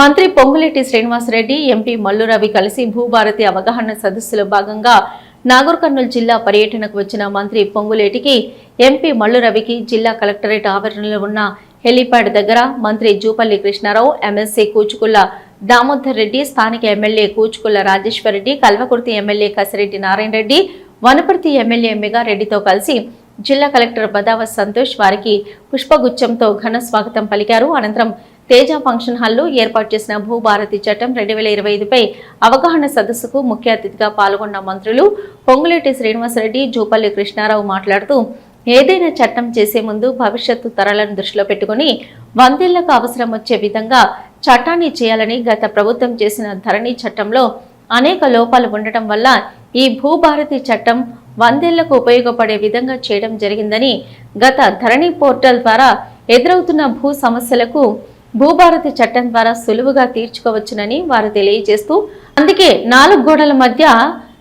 మంత్రి పొంగులేటి శ్రీనివాసరెడ్డి ఎంపీ మల్లు రవి కలిసి భూభారతి అవగాహన సదస్సులో భాగంగా నాగర్ కర్నూలు జిల్లా పర్యటనకు వచ్చిన మంత్రి పొంగులేటికి ఎంపీ మల్లురవికి జిల్లా కలెక్టరేట్ ఆవరణలో ఉన్న హెలీప్యాడ్ దగ్గర మంత్రి జూపల్లి కృష్ణారావు ఎమ్మెల్సీ కూచుకుల్ల దామోదర్ రెడ్డి స్థానిక MLA Kuchukulla Rajeshwar Reddy Kalwakurthy MLA Kasireddy Narayana Reddy Wanaparthy MLA మెగారెడ్డితో కలిసి జిల్లా కలెక్టర్ బదావ సంతోష్ వారికి పుష్పగుచ్చంతో ఘన స్వాగతం పలికారు. అనంతరం తేజ ఫంక్షన్ హాల్లో ఏర్పాటు చేసిన భూభారతి చట్టం రెండు వేల ఇరవై ఐదుపై అవగాహన సదస్సుకు ముఖ్య అతిథిగా పాల్గొన్న మంత్రులు పొంగులేటి శ్రీనివాసరెడ్డి జూపల్లి కృష్ణారావు మాట్లాడుతూ ఏదైనా చట్టం చేసే ముందు భవిష్యత్తు తరాలను దృష్టిలో పెట్టుకుని వందేళ్ళకు అవసరం వచ్చే విధంగా చట్టాన్ని చేయాలని గత ప్రభుత్వం చేసిన ధరణి చట్టంలో అనేక లోపాలు ఉండటం వల్ల ఈ భూభారతి చట్టం వందేళ్ళకు ఉపయోగపడే విధంగా చేయడం జరిగిందని గత ధరణి పోర్టల్ ద్వారా ఎదురవుతున్న భూ సమస్యలకు భూభారతి చట్టం ద్వారా సులువుగా తీర్చుకోవచ్చునని వారు తెలియజేస్తూ అందుకే నాలుగు గోడల మధ్య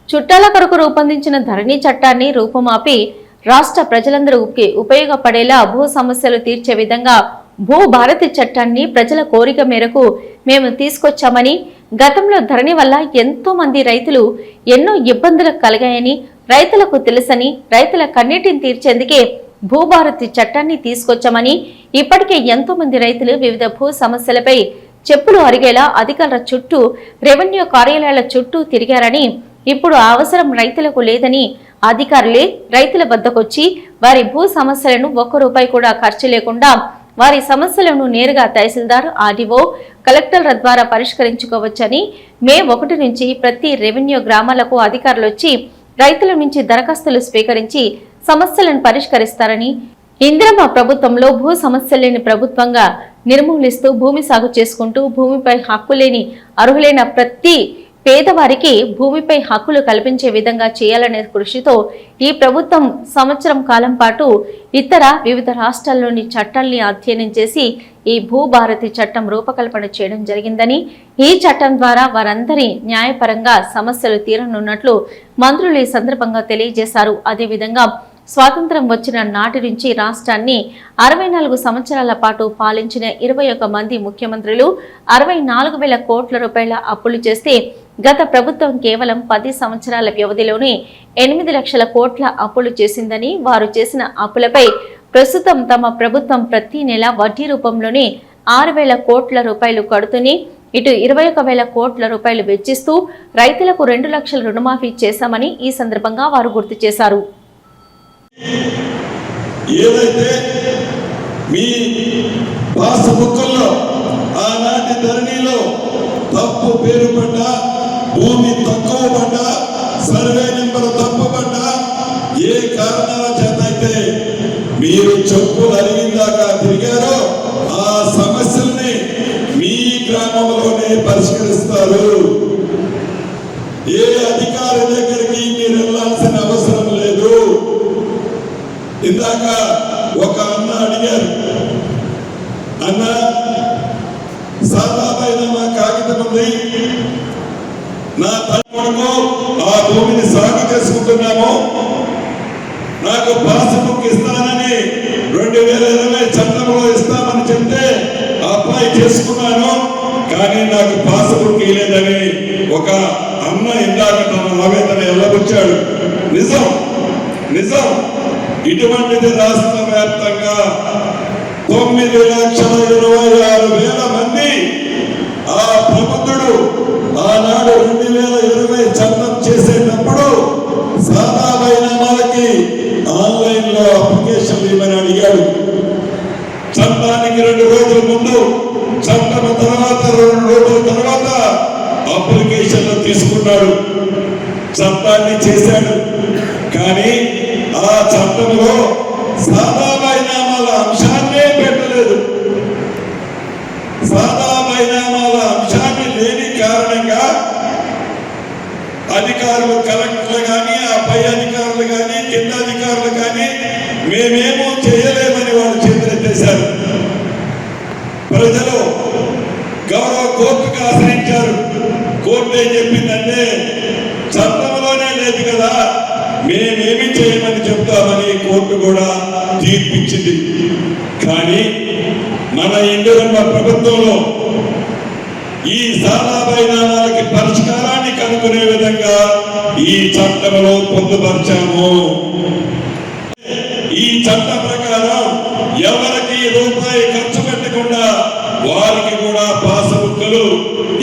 చుట్టాల కొరకు రూపొందించిన ధరణి చట్టాన్ని రూపుమాపి రాష్ట్ర ప్రజలందరికీ ఉపయోగపడేలా భూ సమస్యలు తీర్చే విధంగా భూ భారతి చట్టాన్ని ప్రజల కోరిక మేరకు మేము తీసుకొచ్చామని గతంలో ధరణి వల్ల ఎంతో మంది రైతులు ఎన్నో ఇబ్బందులు కలిగాయని రైతులకు తెలుసని రైతుల కన్నీటిని తీర్చేందుకే భూభారతి చట్టాన్ని తీసుకొచ్చామని ఇప్పటికే ఎంతో మంది రైతులు వివిధ భూ సమస్యలపై చెప్పులు అరిగేలా అధికారుల చుట్టూ రెవెన్యూ కార్యాలయాల చుట్టూ తిరిగారని ఇప్పుడు అవసరం రైతులకు లేదని అధికారులే రైతుల వద్దకొచ్చి వారి భూ సమస్యలను ఒక్క రూపాయి కూడా ఖర్చు లేకుండా వారి సమస్యలను నేరుగా తహసీల్దార్ ఆర్డీఓ కలెక్టర్ల ద్వారా పరిష్కరించుకోవచ్చని మే ఒకటి నుంచి ప్రతి రెవెన్యూ గ్రామాలకు అధికారులు వచ్చి రైతుల నుంచి దరఖాస్తులు స్వీకరించి సమస్యలను పరిష్కరిస్తారని ఇందిరమ్మ ప్రభుత్వంలో భూ సమస్యలేని ప్రభుత్వంగా నిర్మూలిస్తూ భూమి సాగు చేసుకుంటూ భూమిపై హక్కు లేని అర్హులైన ప్రతి పేదవారికి భూమిపై హక్కులు కల్పించే విధంగా చేయాలనే కృషితో ఈ ప్రభుత్వం సంవత్సరం కాలం పాటు ఇతర వివిధ రాష్ట్రాల్లోని చట్టాల్ని అధ్యయనం చేసి ఈ భూభారతి చట్టం రూపకల్పన చేయడం జరిగిందని ఈ చట్టం ద్వారా వారందరి న్యాయపరంగా సమస్యలు తీరనున్నట్లు మంత్రులు ఈ సందర్భంగా తెలియజేశారు. అదేవిధంగా స్వాతంత్రం వచ్చిన నాటి నుంచి రాష్ట్రాన్ని అరవై నాలుగు సంవత్సరాల పాటు పాలించిన ఇరవై ఒక మంది ముఖ్యమంత్రులు అరవై నాలుగు వేల కోట్ల రూపాయల అప్పులు చేస్తే గత ప్రభుత్వం కేవలం పది సంవత్సరాల వ్యవధిలోనే ఎనిమిది లక్షల కోట్ల అప్పులు చేసిందని వారు చేసిన అప్పులపై ప్రస్తుతం తమ ప్రభుత్వం ప్రతి నెల వడ్డీ రూపంలోనే ఆరు వేల కోట్ల రూపాయలు కడుతూనే ఇటు ఇరవై ఒక వేల కోట్ల రూపాయలు వెచ్చిస్తూ రైతులకు రెండు లక్షల రుణమాఫీ చేశామని ఈ సందర్భంగా వారు గుర్తు చేశారు. ఏదైతే మీ పాస్బుక్ల్లో ఆనాటి ధరణిలో తప్పు పేరు పడ్డ భూమి తక్కువ పడ్డ సర్వే నెంబర్ తప్పు పడ్డ ఏ కారణాల చేత అయితే మీరు చెప్పులు అరిగిందాక తిరిగారో ఆ సమస్యల్ని మీ గ్రామంలోనే పరిష్కరిస్తారు. ఏ అధికారి ఇందాక ఒక అన్న అడిగారు అన్న సాదాపైన మా కాగితం ఉంది. నా తల్లికొడుకు ఆ భూమిని సాగు చేసుకుంటున్నాము. నాకు పాస్బుక్ ఇస్తానని రెండు వేల ఇరవై చట్టంలో ఇస్తామని చెప్తే అప్లై చేసుకున్నాను. కానీ నాకు పాస్బుక్ ఇవ్వలేదని ఒక అన్న ఇందాక తన ఆవేదన వెళ్ళబుచ్చాడు నిజం నిజం. ఇటువంటిది రాష్ట్ర వ్యాప్తంగా తొమ్మిది లక్షల ఇరవై ఆరు వేల మంది ఆ ప్రబుద్ధుడు ఆనాడు రెండు వేల ఇరవై చట్టం చేసేటప్పుడు సాదా వాళ్ళకి ఆన్లైన్లో అప్లికేషన్ ఇవ్వమని అడిగాడు. చట్టానికి రెండు రోజుల ముందు చట్టం తర్వాత రెండు రోజుల తర్వాత అప్లికేషన్లు తీసుకున్నాడు. చట్టాన్ని చేశాడు. కానీ ఆ చట్టంలో సాదా వైనామాల అంశాన్నే పెట్టలేదు. సాదా వైనామాల అంశాన్ని లేని కారణంగా అధికారులు కలెక్టర్లు కానీ ఆ పై అధికారులు కానీ కింద అధికారులు కానీ మేమేమో చేయలేమని వాళ్ళు చేతులెత్తేశారు. ప్రజలు గౌరవ కోర్టుకు ఆశ్రయించారు. కోర్టు ఏం చెప్పిందంటే చట్టంలోనే లేదు కదా. మేమేమి చేయమని చెప్తామని కోర్టు కూడా తీర్పిచ్చింది. కానీ మన ఇండియమ్మ ప్రభుత్వంలో ఈ సారా బైనామాలకి పరిష్కారాన్ని కనుక్కునే విధంగా ఈ చట్టంలో పొందుపరిచాము. ఈ చట్ట ప్రకారం ఎవరికి రూపాయి ఖర్చు పెట్టకుండా వారికి కూడా పాసబుక్కులు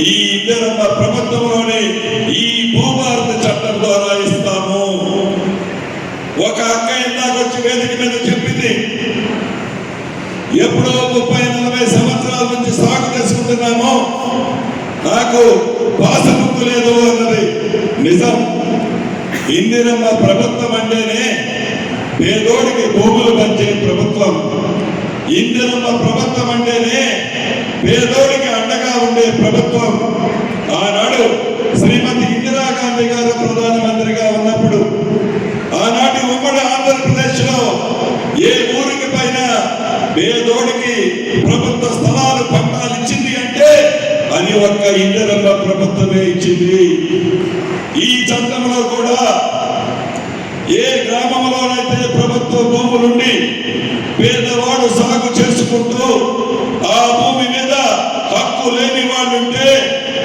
ఈ ఇద్దరమ్మ ప్రభుత్వంలోని ఈ ఒక అక్క ఇందాక వచ్చి వేదిక మీద చెప్పింది ఎప్పుడో ముప్పై నలభై సంవత్సరాల నుంచి సాగు చేసుకుంటున్నాము నాకు పాసబుక్ లేదు అన్నది. నిజం. ఇందిరమ్మ ప్రభుత్వం అంటేనే పేదోడికి భూములు పంచే ప్రభుత్వం. ఇందిరమ్మ ప్రభుత్వం అంటేనే పేదోడికి అండగా ఉండే ప్రభుత్వం. ఆనాడు శ్రీమతి ఇందిరాగాంధీ గారు ప్రధానమంత్రిగా ఉన్నప్పుడు ఆనాటి ఉమ్మడి ఆంధ్రప్రదేశ్లో ఏ ఊరికి పైన పేదోడికి ప్రభుత్వ స్థలాలు పట్టాలు ఇచ్చింది అంటే అని ఒక్క ఇందిరమ్మ ప్రభుత్వమే ఇచ్చింది. ఈ చట్టంలో కూడా ఏ గ్రామంలోనైతే ప్రభుత్వ భూములుండి పేదవాడు సాగు చేసుకుంటూ ఆ భూమి మీద హక్కు లేని వాళ్ళు ఉంటే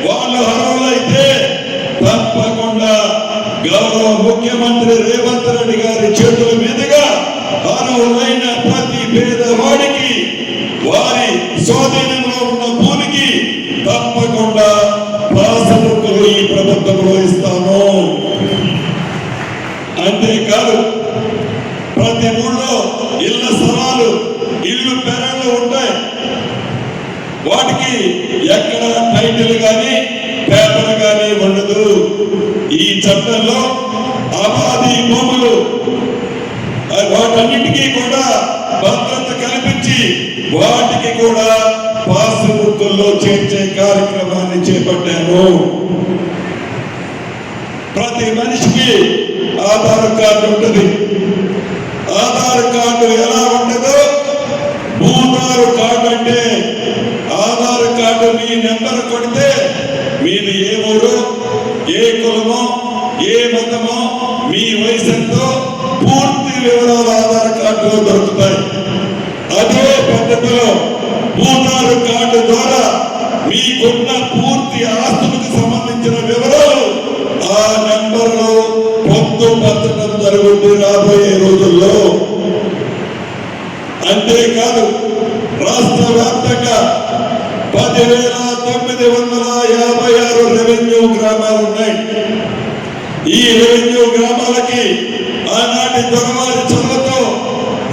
వాళ్ళు అర్హులైతే తప్పకుండా గౌరవ ముఖ్యమంత్రి రేవంత్ రెడ్డి గారి చేతుల మీదుగా అర్హులైన ప్రతి పేదవాడికి స్వాధీనంలో ఉన్న భూమికి తప్పకుండా పాసబుక్కులు ఈ ప్రభుత్వంలో ఇస్తాము. అంతేకాదు ప్రతి ఊళ్ళో ఇళ్ళ స్థలాలు ఇల్లు పెరళ్ళు ఉంటాయి. వాటికి ఎక్కడ టైటిల్ కానీ పేపర్ కానీ ఉండదు. ఈ చట్టంలో అబాధి భూములు వాటన్నిటికీ కూడా భద్రత కల్పించి వాటికి కూడా పాస్బుక్కుల్లో చేర్చే కార్యక్రమాన్ని చేపట్టాము ప్రతి మనిషికి ఆధార్ కార్డు ఉంటుంది. ఆధార్ కార్డు ఎలా ఉండదో భూతారు కార్డు అంటే ఆధార్ కార్డు మీ నెంబర్ కొడితే మీది ఏ ఊరు ఏ కులమో ఏ మతమో మీ వయసు ఎంతో పూర్తి వివరాలు ఆధార్ కార్డులో దొరుకుతాయి. అదే పద్ధతిలో భూతారు కార్డు ద్వారా మీకున్న పూర్తి ఆస్తులకు సంబంధించిన వివరాలు ఆ నెంబర్లో పొందుపరచడం జరుగుతుంది రాబోయే రోజుల్లో. అంతేకాదు రాష్ట్ర వ్యాప్తంగా పదివేల తొమ్మిది వందల యాభై ఆరు రెవెన్యూ గ్రామాలు ఉన్నాయి. ఈ రెవెన్యూ గ్రామాలకి ఆనాటి దొరవారి చొరవతో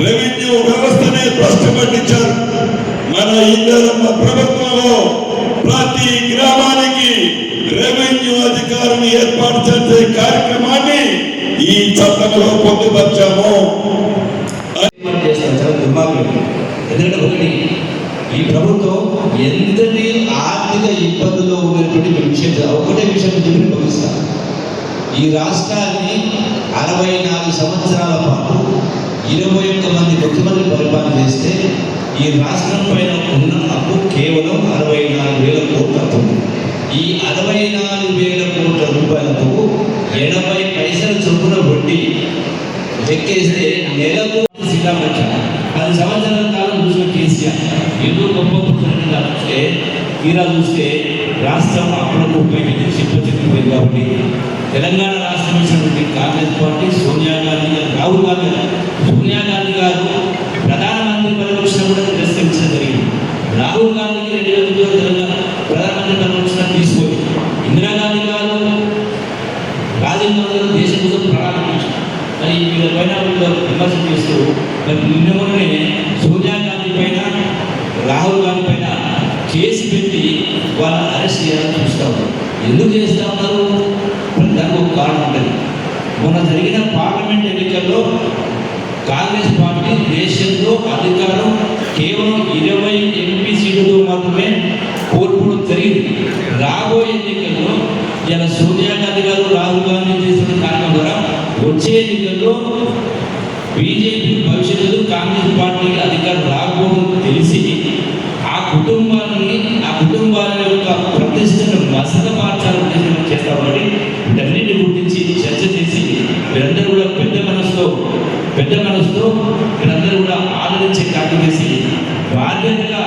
రెవెన్యూ వ్యవస్థనే ప్రశ్న పట్టించారు. మన ఇందరమ్మ ప్రభుత్వంలో ప్రతి గ్రామానికి రెవెన్యూ అధికారిని ఏర్పాటు చేసే కార్యక్రమాన్ని ఈ చట్టంలో పొందుపరిచాము. ఎందుకంటే ఒకటి ఈ ప్రభుత్వం ఎంతటి ఆర్థిక ఇబ్బందుల్లో ఉన్నటువంటి విషయం ఒకటే విషయం చెప్పి ఈ రాష్ట్రాన్ని అరవై నాలుగు సంవత్సరాల పాటు ఇరవై ఒక్క మంది ముఖ్యమంత్రి పరిపాలన చేస్తే ఈ రాష్ట్రం పైన ఉన్న అప్పు కేవలం అరవై నాలుగు వేల కోట్ల అప్పు ఈ అరవై నాలుగు వేల కోట్ల రూపాయలకు ఎనభై పైసల చొప్పున వడ్డీ లెక్కేస్తే నెలకు శ్రీరామచ పది సంవత్సరాల కాలం చూసిన కేసీఆర్ ఎన్నో గొప్ప ముఖ్యమంత్రి వస్తే తీరా చూస్తే రాష్ట్రం అప్పులకు ఉపయోగించి చెప్పచెప్పిపోయింది కాబట్టి తెలంగాణ రాష్ట్రం ఇచ్చినటువంటి కాంగ్రెస్ పార్టీ సోనియా గాంధీ గారు రాహుల్ గాంధీ సోనియా గాంధీ గారు ప్రధానమంత్రి పదవి వచ్చినా కూడా తిరస్కరించడం జరిగింది రాహుల్ గాంధీకి రెండు వేల తొమ్మిదిలో తెలంగాణ ప్రధానమంత్రి పదవి వచ్చినా తీసుకోండి ఇందిరాగాంధీ గారు రాజేంద్ర గారు దేశం కోసం ప్రారంభించారు మరి వీళ్ళ పైన వీళ్ళు విమర్శ చేస్తూ మరి నిన్న సోనియా గాంధీ పైన రాహుల్ గాంధీ పైన కేసు పెట్టి వాళ్ళని అరెస్ట్ చేయాలని చూస్తూ ఉన్నారు ఎందుకు చేస్తూ ఉన్నారు? దానికి ఒక కారణం ఉంటుంది. మొన్న జరిగిన పార్లమెంట్ ఎన్నికల్లో కాంగ్రెస్ పార్టీ దేశంలో అధికారం కేవలం ఇరవై ఎంపీ సీట్లతో మాత్రమే కోల్పోవడం జరిగింది. రాబోయే ఎన్నికల్లో ఇలా సోనియా గాంధీ గారు రాహుల్ గాంధీ చేసిన కారణం ద్వారా వచ్చే ఎన్నికల్లో బీజేపీ భవిష్యత్తులో కాంగ్రెస్ పార్టీకి అధికారం రాకూడదు తెలిసి ఆ కుటుంబాన్ని ఆ కుటుంబాల యొక్క ప్రతిష్టను మసకమార్చాలని ఉద్దేశం చేస్తా కాబట్టి వీటన్నిటిని గుర్తించి చర్చ చేసి వీరందరూ కూడా పెద్ద మనసుతో పెద్ద మనసుతో వీరందరూ కూడా ఆదరించే కార్యం చేసి బాధ్యతగా